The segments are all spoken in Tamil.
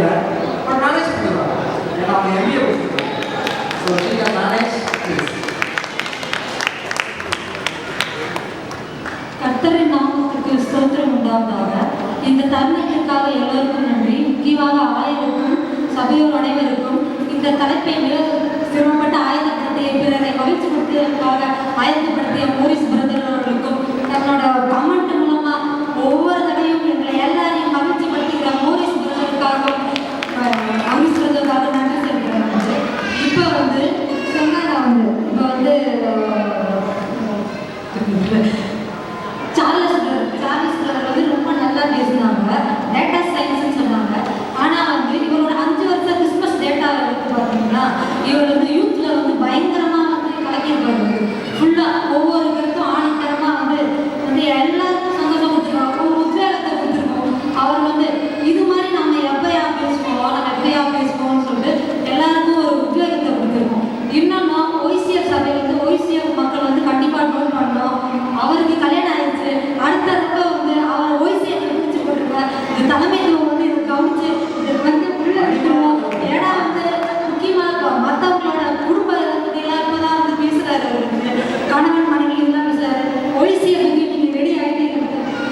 But manage it. You know, I'm MBA. So she can manage this. கத்தரின் நாமத்துக்கு ஸ்தோத்திரம் உண்டாவதாக இந்த தருணம்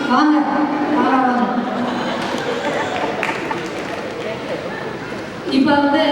வாங்க இப்போ வந்து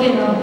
Okay.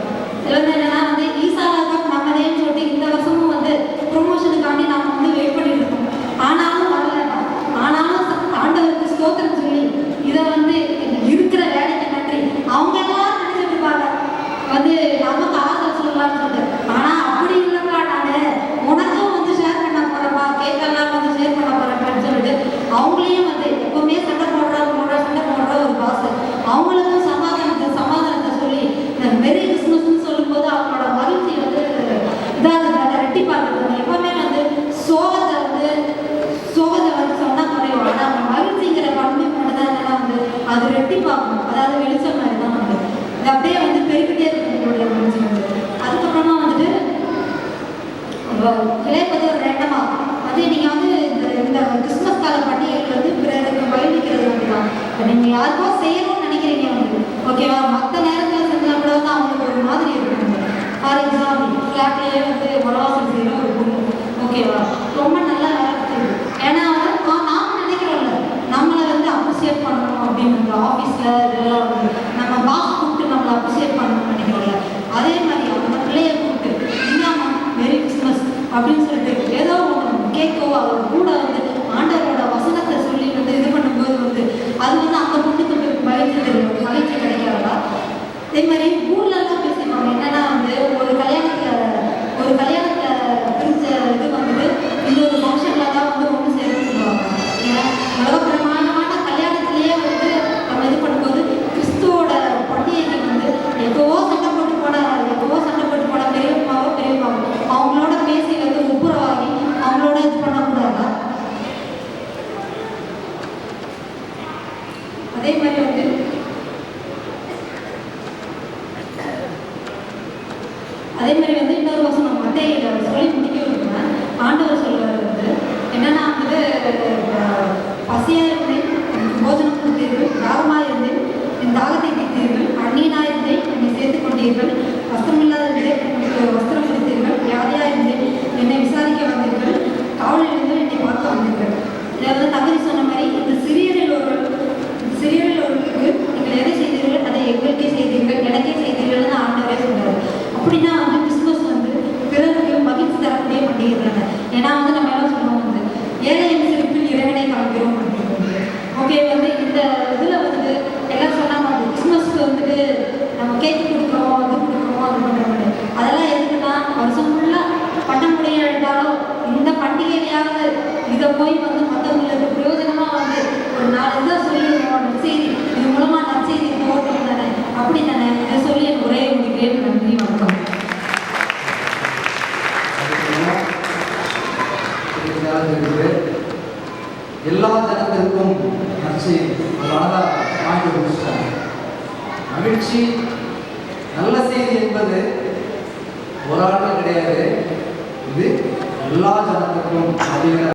இளைய ரெண்டமாக அது நீங்கள் வந்து இந்த கிறிஸ்மஸ் கால பண்டிகைகள் வந்து பிறருக்கு பயணிக்கிறது வந்து தான் நீங்கள் யாருக்கோ செய்யணும்னு நினைக்கிறீங்க வந்து ஓகேவா மற்ற நேரத்தில் செஞ்சால் கூட வந்து அவங்களுக்கு ஒரு மாதிரி இருக்கும். ஃபார் எக்ஸாம்பிள் கேட்லேயே வந்து வனவாசம் செய்கிற ஓகேவா அதே மாதிரி வந்து இன்னொரு வசனம் மத்தையில சொல்லி முடிக்கணும்னா ஆண்டவர் போய் வந்து மற்றவங்களுக்கு பிரயோஜனமாக வந்து ஒரு நாலு இதாக சொல்லி நற்செய்தி இது மூலமாக நற்செய்தி போகணும் தானே அப்படி தானே இதை சொல்லி என் உரையை முடிக்கிறேன். நன்றி வணக்கம். எல்லா ஜனத்திற்கும் நற்செய்தி அழகாக ஆண்டு முடிச்சிட்டாங்க மகிழ்ச்சி. நல்ல செய்தி என்பது ஒரு ஆண்டு கிடையாது. இது எல்லா ஜனத்துக்கும் அதிகார